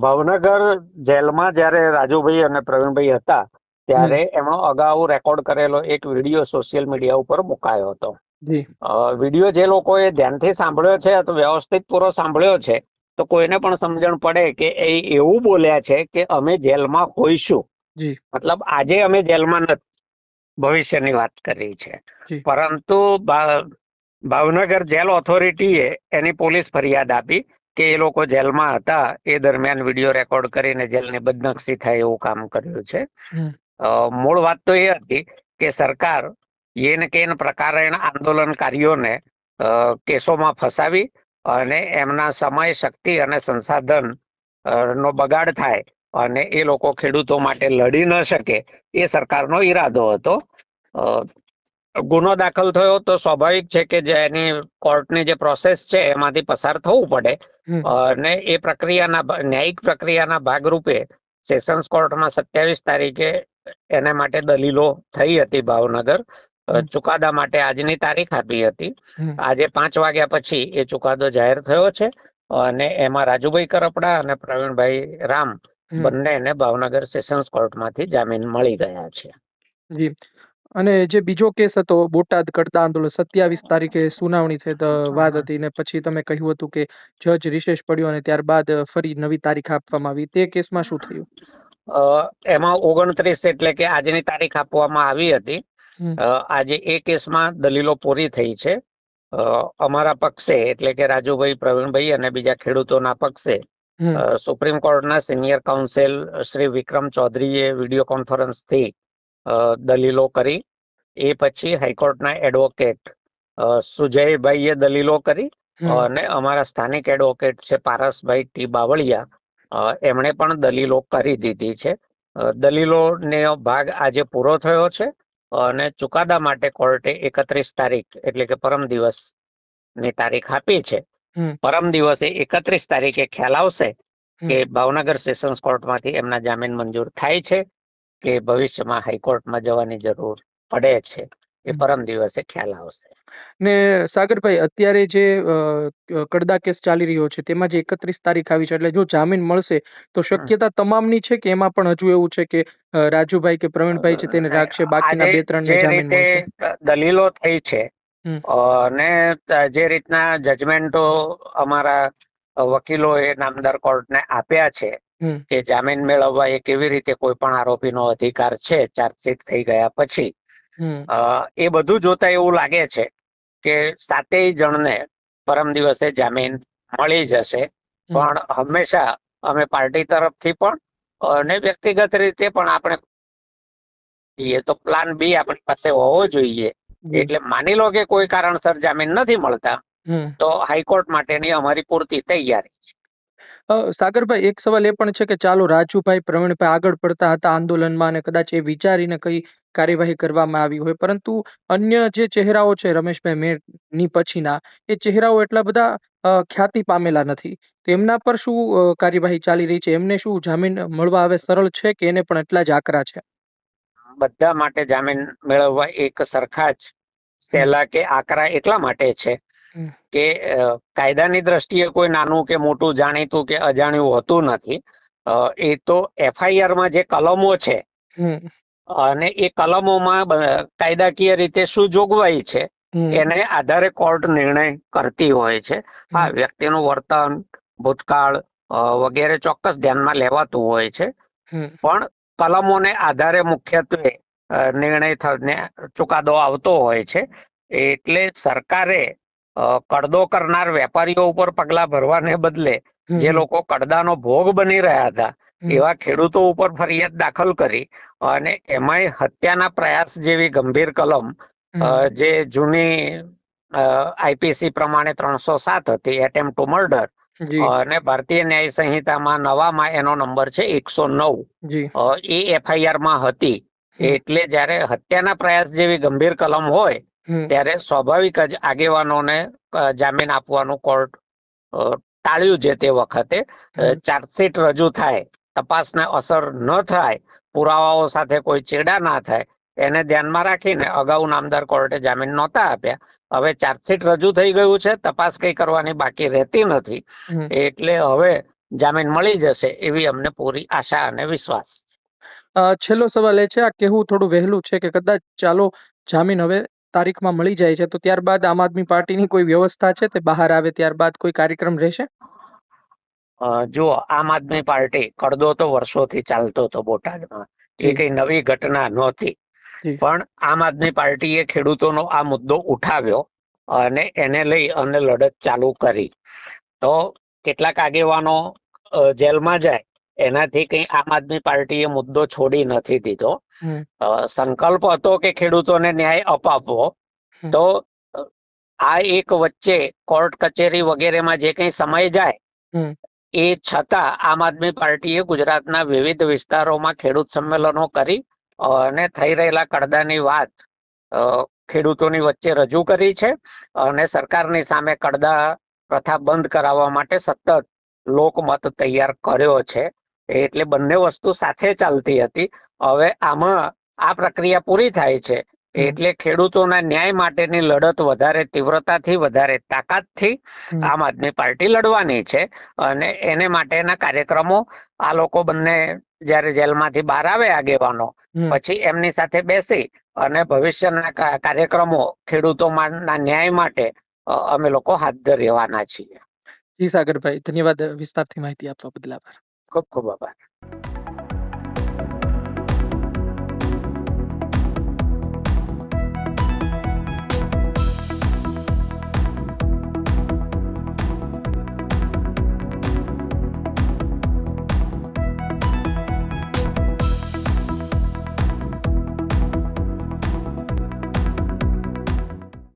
ભાવનગર જેલમાં જ્યારે રાજુભાઈ અને પ્રવીણભાઈ હતા ત્યારે એમનો અગાઉ રેકોર્ડ કરેલો એક વીડિયો સોશિયલ મીડિયા ઉપર મુકાયો હતો. વીડિયો જે લોકોએ ધ્યાનથી સાંભળ્યો છે અથવા વ્યવસ્થિત પૂરો સાંભળ્યો છે તો કોઈને પણ સમજણ પડે કે એ એવું બોલ્યા છે કે અમે જેલમાં હોઈશું. મતલબ આજે અમે જેલમાં નથી ભવિષ્યની વાત કરી છે. પરંતુ ભાવનગર જેલ ઓથોરિટીએ એની પોલીસ ફરિયાદ આપી કે એ લોકો જેલમાં હતા એ દરમિયાન વીડિયો રેકોર્ડ કરીને જેલને બદનક્ષી થાય એવું કામ કર્યું છે. મૂળ વાત તો એ હતી કે સરકાર યેન કેન પ્રકારેણ આંદોલનકારીઓને કેસોમાં ફસાવી અને એમના સમય શક્તિ અને સંસાધન નો બગાડ થાય અને એ લોકો ખેડૂતો માટે લડી ન શકે એ સરકારનો ઈરાદો હતો. ગુનો દાખલ થયો તો સ્વાભાવિક છે કે જે એની કોર્ટની જે પ્રોસેસ છે એમાંથી પસાર થવું પડે. અને એ પ્રક્રિયાના ન્યાયિક પ્રક્રિયાના ભાગરૂપે સેશન્સ કોર્ટમાં સત્યાવીસ તારીખે એના માટે દલીલો થઈ હતી ભાવનગર. ચુકાદા માટે આજની તારીખ આપી હતી. આજે પાંચ વાગ્યા પછી એ ચુકાદો જાહેર થયો છે. અને એમાં રાજુભાઈ કરપડા અને પ્રવીણભાઈ રામ બંને બંનેને ભાવનગર સેશન્સ કોર્ટમાંથી જામીન મળી ગયા છે. જી. અને જે બીજો કેસ હતો બોટાદ કરતા આંદોલન સત્યાવીસ તારીખે સુનાવણી થઈ વાત હતી ને પછી તમે કહ્યું હતું કે જજ રિશેષ પડ્યો અને ત્યારબાદ ફરી નવી તારીખ આપવામાં આવી. તે કેસમાં શું થયું? એમાં ઓગણત્રીસ એટલે કે આજની તારીખ આપવામાં આવી હતી. આજે એ કેસમાં દલીલો પૂરી થઈ છે. અમારા પક્ષે એટલે કે રાજુભાઈ પ્રવીણભાઈ અને બીજા ખેડૂતોના પક્ષે સુપ્રીમ કોર્ટના સિનિયર કાઉન્સિલ શ્રી વિક્રમ ચૌધરીએ વીડિયો કોન્ફરન્સથી દલીલો કરી. એ પછી હાઈકોર્ટના એડવોકેટ સુજયભાઈએ દલીલો કરી અને અમારા સ્થાનિક એડવોકેટ છે પારસભાઈ ટી બાવળિયા એમણે પણ દલીલો કરી દીધી છે. દલીલોનો ભાગ આજે પૂરો થયો છે અને ચુકાદા માટે કોર્ટે એકત્રીસ તારીખ એટલે કે પરમ દિવસની તારીખ આપી છે. પરમ દિવસે એકત્રીસ તારીખે ખ્યાલ આવશે કે ભાવનગર સેશન્સ કોર્ટમાંથી એમના જામીન મંજૂર થાય છે. કે ભવિષ્યમાં હાઈકોર્ટમાં જવાની જરૂર પડે છે એ પરમ દિવસે ખ્યાલ આવશે ને સાગરભાઈ અત્યારે જે કડદા કેસ ચાલી રહ્યો છે તેમાં જે એકત્રીસ તારીખ આવી છે એટલે જો જામીન મળશે તો શક્યતા તમામની છે કે એમાં પણ હજુ એવું છે કે રાજુભાઈ કે પ્રવીણભાઈ છે તેને રાખશે બાકીના બે ત્રણ જામીન મળશે દલીલો થઈ છે. અને જે રીતના જજમેન્ટો અમારા વકીલોએ નામદાર કોર્ટને આપ્યા છે. કે જામીન મેળવવા એ કેવી રીતે કોઈ પણ આરોપીનો અધિકાર છે ચાર્જશીટ થઈ ગયા પછી એ બધું જોતા એવું લાગે છે કે સાતેય જણને પરમ દિવસે જામીન મળી જશે. પણ હંમેશા અમે પાર્ટી તરફથી પણ અને વ્યક્તિગત રીતે પણ આપણે એ તો પ્લાન બી આપણી પાસે હોવો જોઈએ. એટલે માની લો કે કોઈ કારણસર જામીન નથી મળતા તો હાઈકોર્ટ માટેની અમારી પૂરતી તૈયારી અ, સાગરભાઈ, એક સવાલ એ પણ છે કે ચાલો રાજુભાઈ પ્રવીણભાઈ આગળ પડતા હતા આંદોલનમાં અને કદાચ એ વિચારીને કઈ કાર્યવાહી કરવામાં આવી હોય. પરંતુ અન્ય જે ચહેરાઓ છે રમેશભાઈ મેરની પછીના, એ ચહેરાઓ એટલા બધા ખ્યાતિ પામેલા નથી. એમના પર શું કાર્યવાહી ચાલી રહી છે? એમને શું જામીન મળવા હવે સરળ છે કે એને પણ એટલા જ આકરા છે? બધા માટે જામીન મેળવવા એક સરખા જ. પહેલા કે આકરા એટલા માટે છે. કે કાયદાની દ્રષ્ટિએ કોઈ નાનું કે મોટું જાણીતું કે અજાણ્યું હોતું નથી. એ તો એફઆઈઆરમાં જે કલમો છે અને એ કલમોમાં કાયદાકીય રીતે શું જોગવાઈ છે એને આધારે કોર્ટ નિર્ણય કરતી હોય છે. હા વ્યક્તિનું વર્તન ભૂતકાળ વગેરે ચોક્કસ ધ્યાનમાં લેવાતું હોય છે. પણ કલમોને આધારે મુખ્યત્વે નિર્ણય થને ચુકાદો આવતો હોય છે. એટલે સરકારે કડદો કરનાર વેપારીઓ ઉપર પગલા ભરવાને બદલે જે લોકો કડદાનો ભોગ બની રહ્યા હતા એવા ખેડૂતો ઉપર ફરિયાદ દાખલ કરી અને એમાંય હત્યાના પ્રયાસ જેવી ગંભીર કલમ જે જૂની આઈપીસી પ્રમાણે ત્રણસો સાત હતી એટેમ્પ ટુ મર્ડર અને ભારતીય ન્યાય સંહિતામાં નવામાં એનો નંબર છે એકસો નવ. એ એફઆઈઆરમાં હતી એટલે જ્યારે હત્યાના પ્રયાસ જેવી ગંભીર કલમ હોય. ત્યારે સ્વાભાવિક જ આગેવાનોને જામીન આપવાનું કોર્ટ ટાળ્યું છે તે વખતે. ચાર્જશીટ રજૂ થાય તપાસને અસર ન થાય પુરાવાઓ સાથે કોઈ ચેડા ના થાય એને ધ્યાનમાં રાખીને અગાઉ નામદાર કોર્ટે જામીન નહોતા આપ્યા. હવે ચાર્જશીટ રજૂ થઈ ગયું છે તપાસ કઈ કરવાની બાકી રહેતી નથી. એટલે હવે જામીન મળી જશે એવી અમને પૂરી આશા અને વિશ્વાસ છેલ્લો સવાલ એ છે આ કહેવું થોડું વહેલું છે કે કદાચ ચાલો જામીન હવે તારીખમાં મળી જાય છે તો ત્યારબાદ આમ આદમી પાર્ટીની કોઈ વ્યવસ્થા છે તે બહાર આવે ત્યારબાદ કોઈ કાર્યક્રમ રહેશે? જો આમ આદમી પાર્ટી કડદો તો વર્ષોથી ચાલતો હતો બોટાદમાં એ કઈ નવી ઘટના નહોતી. પણ આમ આદમી પાર્ટીએ ખેડૂતોનો આ મુદ્દો ઉઠાવ્યો અને એને લઈ અને લડત ચાલુ કરી. તો કેટલાક આગેવાનો જેલમાં જાય એનાથી કઈ આમ આદમી પાર્ટીએ મુદ્દો છોડી નથી દીધો. સંકલ્પ હતો કે ખેડૂતોને ન્યાય અપાવવો. તો આ એક વચ્ચે કોર્ટ કચેરી વગેરેમાં જે કંઈ સમય જાય એ છતાં આમ આદમી પાર્ટીએ ગુજરાતના વિવિધ વિસ્તારોમાં ખેડૂત સંમેલનો કરી અને થઈ રહેલા કડદાની વાત ખેડૂતોની વચ્ચે રજૂ કરી છે અને સરકારની સામે કડદા પ્રથા બંધ કરાવવા માટે સતત લોકમત તૈયાર કર્યો છે. એટલે બંને વસ્તુ સાથે ચાલતી હતી. હવે આમાં આ પ્રક્રિયા પૂરી થાય છે. એટલે ખેડૂતોના ન્યાય માટેની લડત વધારે તીવ્રતાથી વધારે તાકાતથી આમ આદમી પાર્ટી લડવાની છે અને એને માટેના કાર્યક્રમો આ લોકો બંને જ્યારે જેલમાંથી બહાર આવે આગેવાનો. પછી એમની સાથે બેસી અને ભવિષ્યના કાર્યક્રમો ખેડૂતોના ન્યાય માટે અમે લોકો હાથ ધરવાના છીએ. જી સાગરભાઈ ધન્યવાદ વિસ્તારથી માહિતી આપવા બદલ આભાર. ખૂબ ખૂબ આભાર